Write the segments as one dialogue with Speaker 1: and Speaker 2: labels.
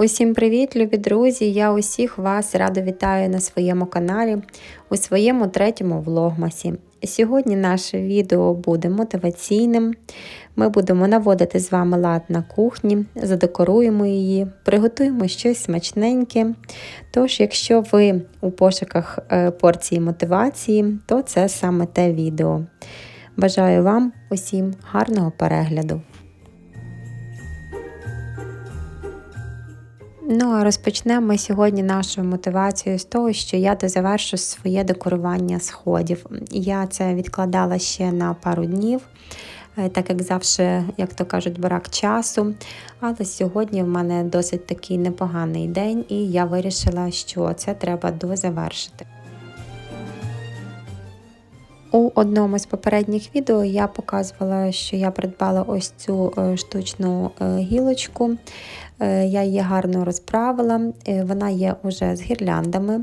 Speaker 1: Усім привіт, любі друзі! Я усіх вас радо вітаю на своєму каналі у своєму третьому влогмасі. Сьогодні наше відео буде мотиваційним. Ми будемо наводити з вами лад на кухні, задекоруємо її, приготуємо щось смачненьке. Тож, якщо ви у пошуках е, порції мотивації, то це саме те відео. Бажаю вам усім гарного перегляду! Ну а розпочнемо ми сьогодні нашу мотивацію з того, що я дозавершу своє декорування сходів. Я це відкладала ще на пару днів, е, так як завжди, як то кажуть, брак часу. Але сьогодні в мене досить такий непоганий день, і я вирішила, що це треба дозавершити. У одному з попередніх відео я показувала, що я придбала ось цю е, штучну е, гілочку. Е, я її гарно розправила, вона є уже з гірляндами,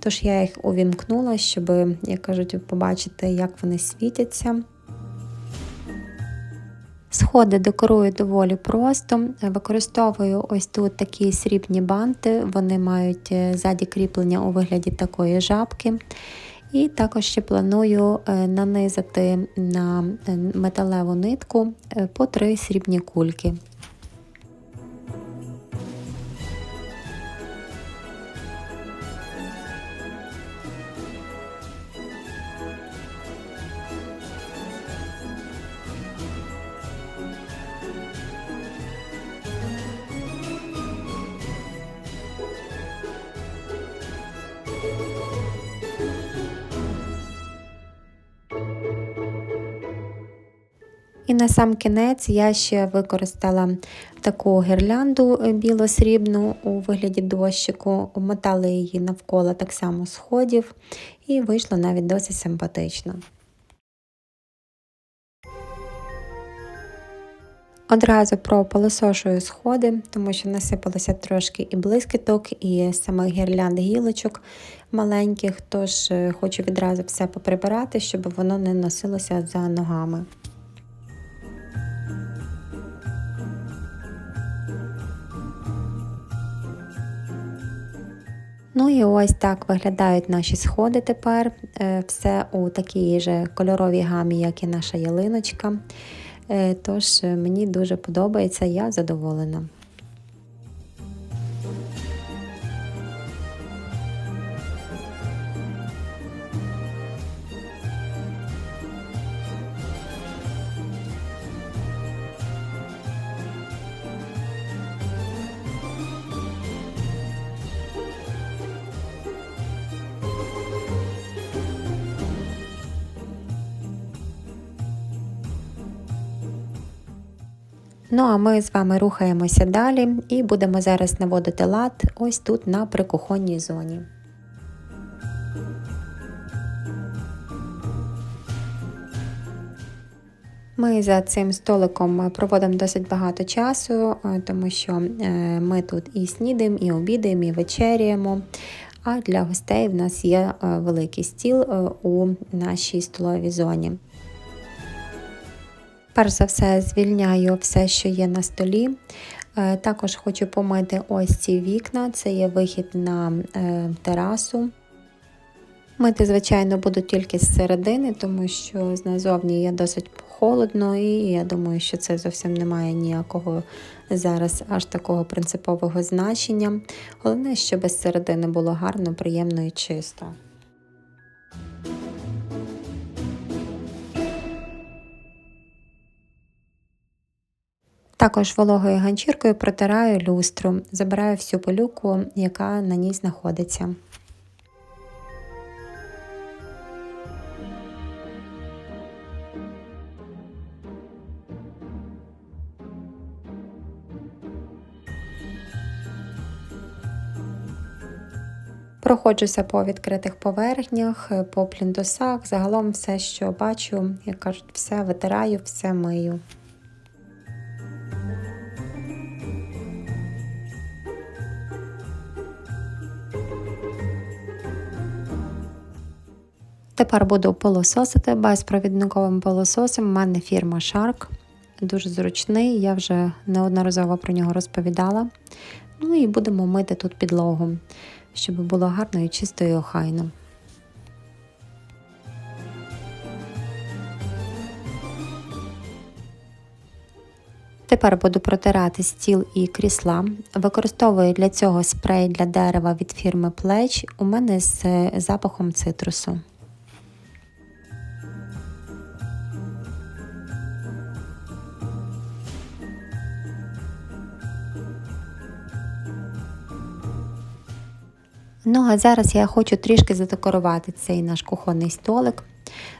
Speaker 1: тож я їх увімкнула, щоб, як кажуть, побачити, як вони світяться. Сходи декорую доволі просто. Використовую ось тут такі срібні банти, вони мають ззаді кріплення у вигляді такої жабки. І також ще планую е, нанизати на е, металеву нитку е, по три срібні кульки. На сам кінець я ще використала таку гірлянду е, біло-срібну у вигляді дощику, обмотала її навколо так само сходів, і вийшло навіть досить симпатично. Одразу пропилосошую сходи, тому що насипалося трошки і блискіток, і самих гірлянд гілочок маленьких, тож е, хочу відразу все поприбирати, щоб воно не носилося за ногами. Ну і ось так виглядають наші сходи тепер. Е, все у такій же кольоровій гамі, як і наша ялиночка. Е, тож е, мені дуже подобається, я задоволена. Ну, а ми з вами рухаємося далі і будемо зараз наводити лад ось тут на прикухонній зоні. Ми за цим столиком проводимо досить багато часу, е, тому що е, ми тут і снідаємо, і обідаємо, і вечеряємо. А для гостей в нас є е, великий стіл у нашій столовій зоні. Перш за все, звільняю все, що є на столі. Е, також хочу помити ось ці вікна, це є вихід на е, терасу. Мити, звичайно, буду тільки з середини, тому що назовні є досить холодно, і я думаю, що це зовсім не має ніякого зараз аж такого принципового значення. Головне, щоб з середини було гарно, приємно і чисто. Також вологою ганчіркою протираю люстру, забираю всю пилюку, яка на ній знаходиться. Проходжуся по відкритих поверхнях, по плінтусах, загалом все, що бачу, як кажуть, все витираю, все мию. Тепер буду пилососити безпровідниковим пилососом. У мене фірма Shark. Дуже зручний, я вже неодноразово про нього розповідала. Ну і будемо мити тут підлогу, щоб було гарно і чисто і охайно. Тепер буду протирати стіл і крісла. Використовую для цього спрей для дерева від фірми Плеч. У мене з запахом цитрусу. Ну, а зараз я хочу трішки задекорувати цей наш кухонний столик.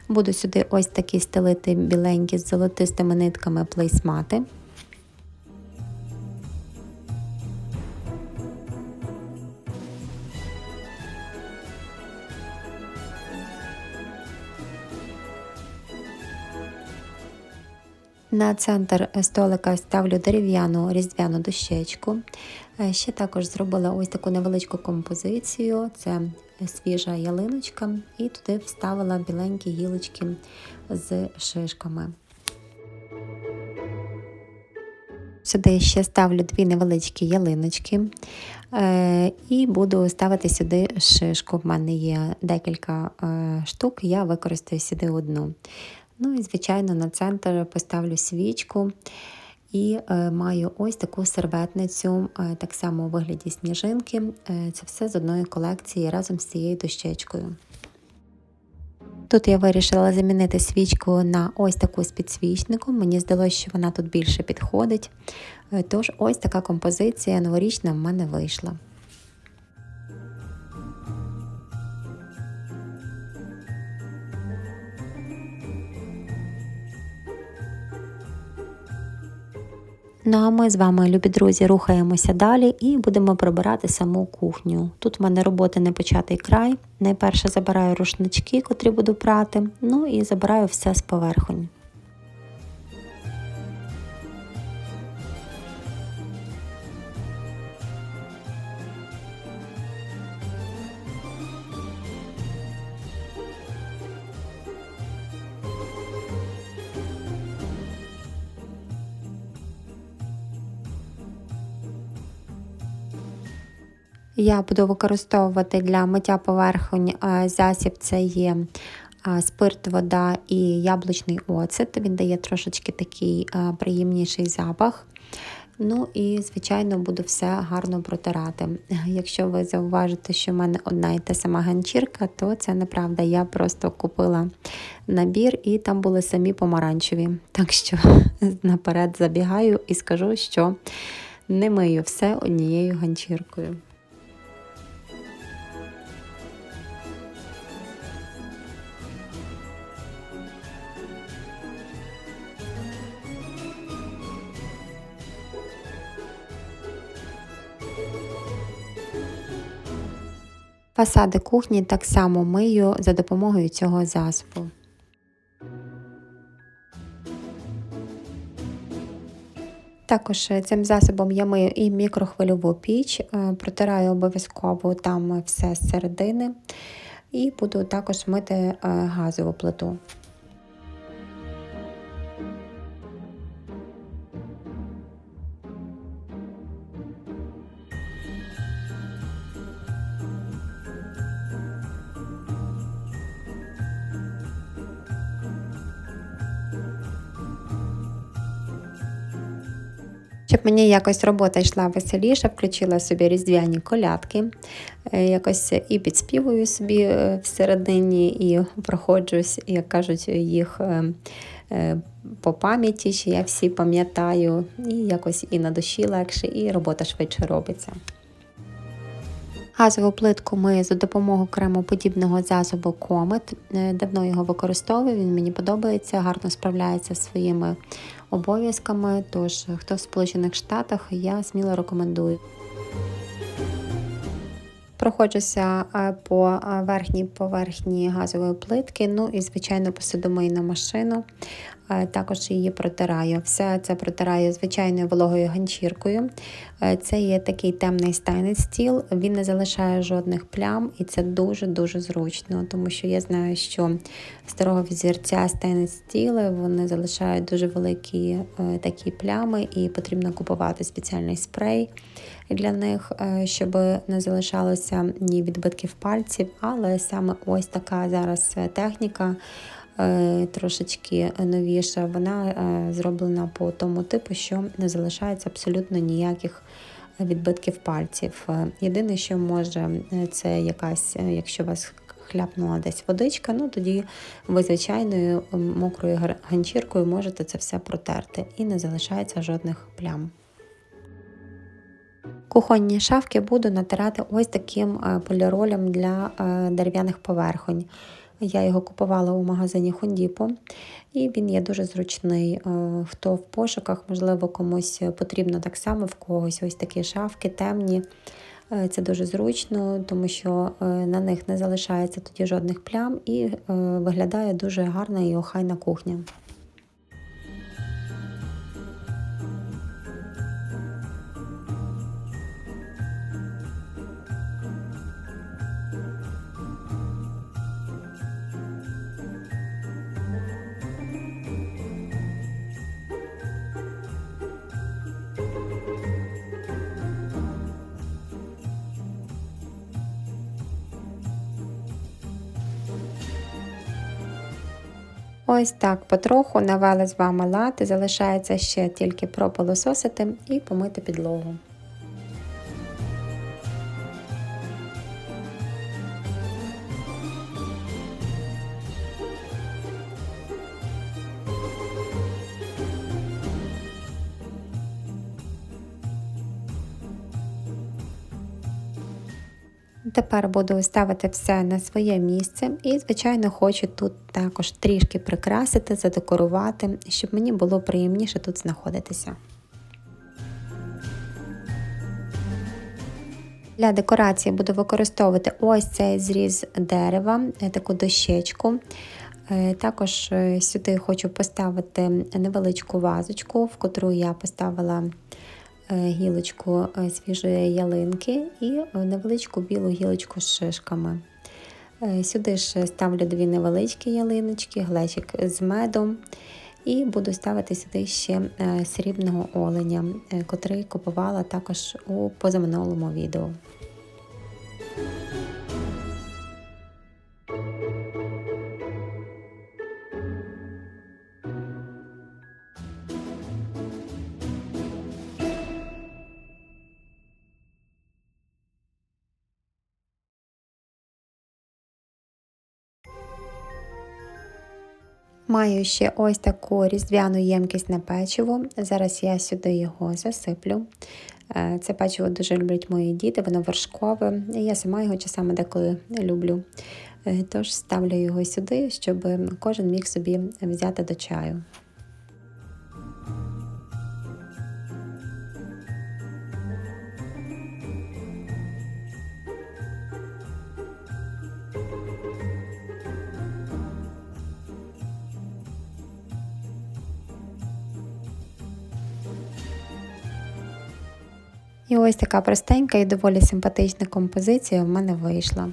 Speaker 1: Буду сюди ось такі стелити біленькі з золотистими нитками плейсмати. На центр столика ставлю дерев'яну різдвяну дощечку. Е, ще також зробила ось таку невеличку композицію. Це свіжа ялиночка, і туди вставила біленькі гілочки з шишками. Сюди ще ставлю дві невеличкі ялиночки е, і буду ставити сюди шишку. В мене є декілька е, штук, я використаю сюди одну. Ну і, звичайно, на центр поставлю свічку і е, маю ось таку серветницю, е, так само у вигляді сніжинки. Е, це все з одної колекції разом з цією дощечкою. Тут я вирішила замінити свічку на ось таку з підсвічником. Мені здалося, що вона тут більше підходить. Тож ось така композиція новорічна в мене вийшла. Ну а ми з вами, любі друзі, рухаємося далі і будемо прибирати саму кухню. Тут в мене роботи не початий край. Найперше забираю рушнички, котрі буду прати, ну і забираю все з поверхонь. Я буду використовувати для миття поверхонь засіб це є спирт, вода і яблучний оцет. Він дає трошечки такий приємніший запах. Ну і, звичайно, буду все гарно протирати. Якщо ви зауважите, що в мене одна і та сама ганчірка, то це неправда. Я просто купила набір і там були самі помаранчеві. Так що наперед забігаю і скажу, що не мию все однією ганчіркою. Фасади кухні так само мию за допомогою цього засобу. Також цим засобом я мию і мікрохвильову піч, е, протираю обов'язково там все з середини і буду також мити е, газову плиту. Щоб мені якось робота йшла веселіше, включила собі різдвяні колядки, е, якось і підспівую собі е, всередині, і проходжусь, як кажуть, їх е, по пам'яті, що я всі пам'ятаю, і якось і на душі легше, і робота швидше робиться. Газову плитку ми за допомогою кремоподібного засобу Комет. Давно його використовую, він мені подобається, гарно справляється зі своїми обов'язками. Тож, хто в Сполучених Штатах, я сміло рекомендую. Проходжуся по верхній поверхні газової плитки, ну і, звичайно, посудомийну машину. Е, також її протираю. Все це протираю звичайною вологою ганчіркою. Е, це є такий темний стайнець стіл, він не залишає жодних плям, і це дуже-дуже зручно, тому що я знаю, що старого візірця стайнець стіли вони залишають дуже великі е, такі плями, і потрібно купувати спеціальний спрей для них, щоб не залишалося ні відбитків пальців, але саме ось така зараз техніка. Е, трошечки новіша, вона е, зроблена по тому типу, що не залишається абсолютно ніяких відбитків пальців. Е, єдине, що може, це якась, якщо вас хляпнула десь водичка, ну тоді ви звичайною мокрою ганчіркою можете це все протерти і не залишається жодних плям. Кухонні шафки буду натирати ось таким поліролем для дерев'яних поверхонь. Я його купувала у магазині Хондіпо, і він є дуже зручний. Е, хто в пошуках, можливо, комусь потрібно так само в когось ось такі шафки темні. Е, це дуже зручно, тому що е, на них не залишається тоді жодних плям і виглядає дуже гарна і охайна кухня. Ось так потроху навели з вами лати, залишається ще тільки пропилососити і помити підлогу. Тепер буду ставити все на своє місце і, звичайно, хочу тут також трішки прикрасити, задекорувати, щоб мені було приємніше тут знаходитися. Для декорації буду використовувати ось цей зріз дерева, таку дощечку. Е, також е, сюди хочу поставити невеличку вазочку, в котру я поставила гілочку е, свіжої ялинки і невеличку білу гілочку з шишками. Е, сюди ж ставлю дві невеличкі ялиночки, глечик з медом. І буду ставити сюди ще срібного оленя, котрий купувала також у позаминулому відео. Маю ще ось таку різдвяну ємкість на печиво. Зараз я сюди його засиплю. Е, це печиво дуже люблять мої діти, воно вершкове. Я сама його часами деколи люблю. Е, тож ставлю його сюди, щоб кожен міг собі взяти до чаю. І ось така простенька і доволі симпатична композиція в мене вийшла.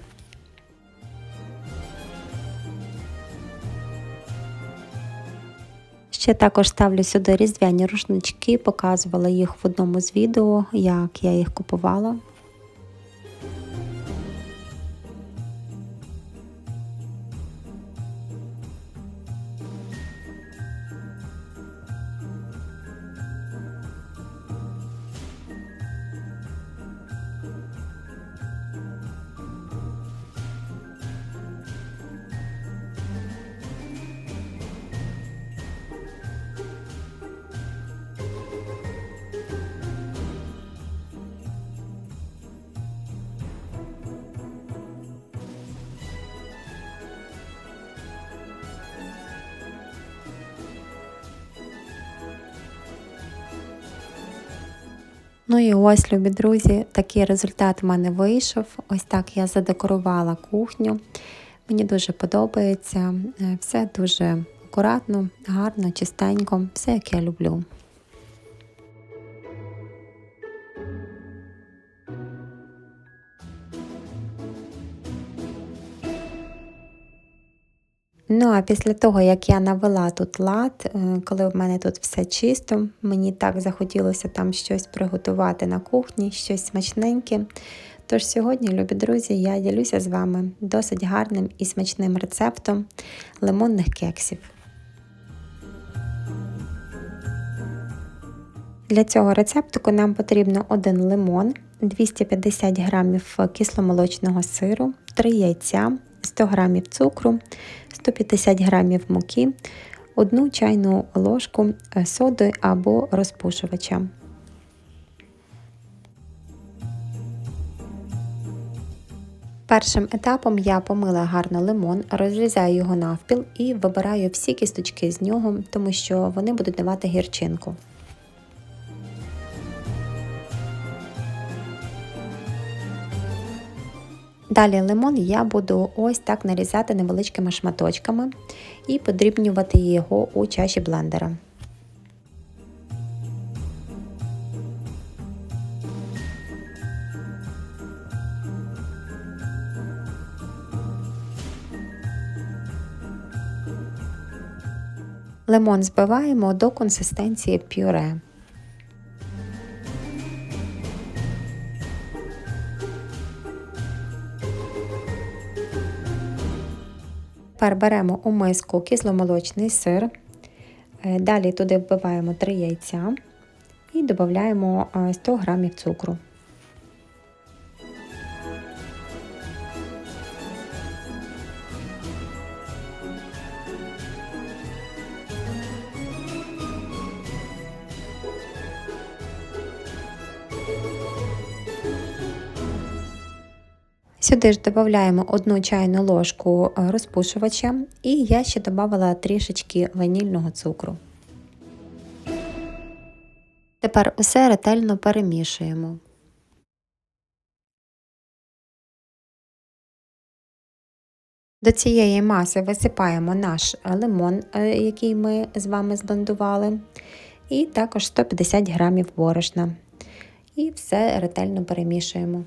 Speaker 1: Ще також ставлю сюди різдвяні рушнички, показувала їх в одному з відео, як я їх купувала. Ну і ось, любі друзі, такий результат в мене вийшов. Ось так я задекорувала кухню. Мені дуже подобається, е, все дуже акуратно, гарно, чистенько, все як я люблю. Ну, а після того, як я навела тут лад, е, коли в мене тут все чисто, мені так захотілося там щось приготувати на кухні, щось смачненьке. Тож сьогодні, любі друзі, я ділюся з вами досить гарним і смачним рецептом лимонних кексів. Для цього рецептику нам потрібно один лимон, 250 г кисломолочного сиру, 3 яйця, 100 г цукру, 150 г муки, 1 чайну ложку соди або розпушувача. Першим етапом я помила гарно лимон, розрізаю його навпіл і вибираю всі кісточки з нього, тому що вони будуть давати гірчинку. Далі лимон я буду ось так нарізати невеличкими шматочками і подрібнювати його у чаші блендера. Лимон збиваємо до консистенції пюре. Тепер беремо у миску кисломолочний сир, е, далі туди вбиваємо 3 яйця і додаємо 100 г цукру. Сюди ж додаємо одну чайну ложку е, розпушувача і я ще додала трішечки ванільного цукру. Тепер усе ретельно перемішуємо. До цієї маси висипаємо наш лимон, е, який ми з вами зблендували, і також 150 г борошна. І все ретельно перемішуємо.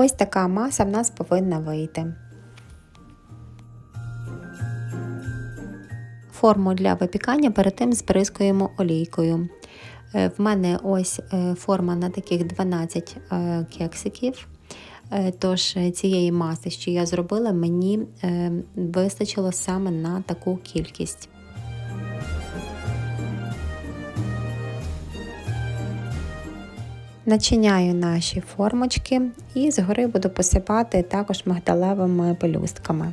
Speaker 1: Ось така маса в нас повинна вийти. Форму для випікання перед тим збризкуємо олійкою. Е, в мене ось е, форма на таких 12 е, кексиків. Тож цієї маси, що я зробила, мені вистачило саме на таку кількість. Начиняю наші формочки і згори буду посипати також мигдалевими пелюстками.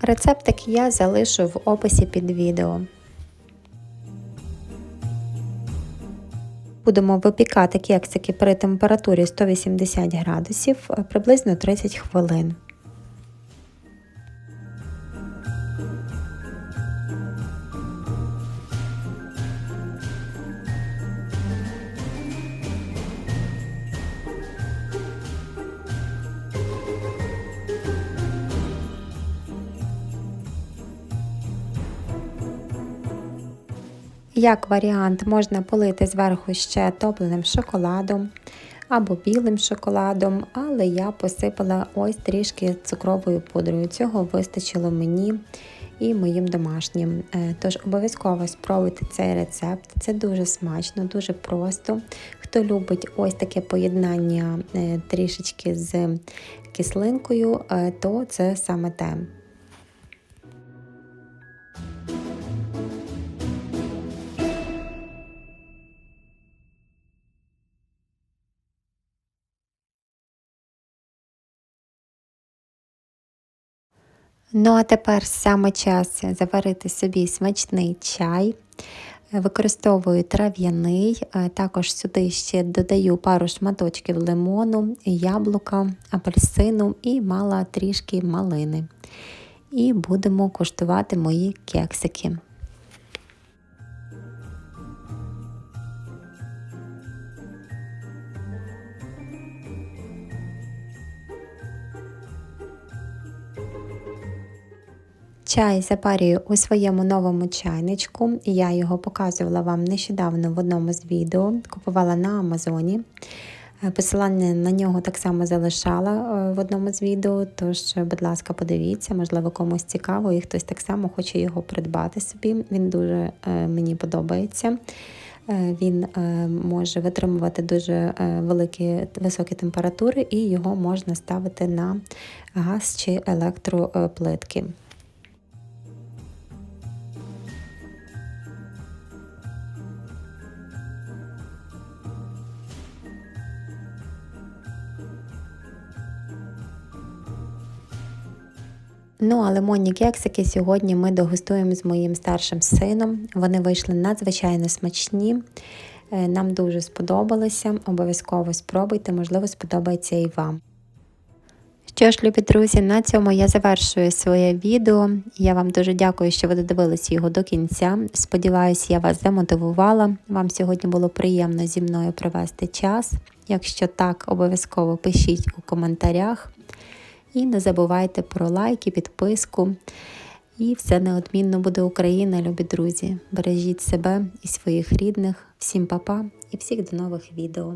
Speaker 1: Рецептик я залишу в описі під відео. Будемо випікати кексики при температурі 180 градусів приблизно 30 хвилин. Як варіант, можна полити зверху ще топленим шоколадом або білим шоколадом, але я посипала ось трішки цукровою пудрою. Цього вистачило мені і моїм домашнім. Е, тож обов'язково спробуйте цей рецепт. Це дуже смачно, дуже просто. Хто любить ось таке поєднання е, трішечки з кислинкою, е, то це саме те. Ну, а тепер саме час заварити собі смачний чай. Використовую трав'яний, е, також сюди ще додаю пару шматочків лимону, яблука, апельсину і мала трішки малини. І будемо куштувати мої кексики. Чай запарюю у своєму новому чайничку. Я його показувала вам нещодавно в одному з відео. Купувала на Амазоні. Е, Посилання на нього так само залишала е, в одному з відео. Тож, будь ласка, подивіться, можливо, комусь цікаво, і хтось так само хоче його придбати собі. Він дуже е, мені подобається. Він може витримувати дуже великі високі температури, і його можна ставити на газ чи електроплитки. Ну, а лимонні кексики сьогодні ми дегустуємо з моїм старшим сином. Вони вийшли надзвичайно смачні. Е, Нам дуже сподобалося. Обов'язково спробуйте, можливо, сподобається і вам. Що ж, любі друзі, на цьому я завершую своє відео. Я вам дуже дякую, що ви додивилися його до кінця. Сподіваюсь, я вас замотивувала. Вам сьогодні було приємно зі мною провести час. Якщо так, обов'язково пишіть у коментарях. І не забувайте про лайки, підписку. І все неодмінно буде Україна, любі друзі. Бережіть себе і своїх рідних. Всім па-па і всіх до нових відео.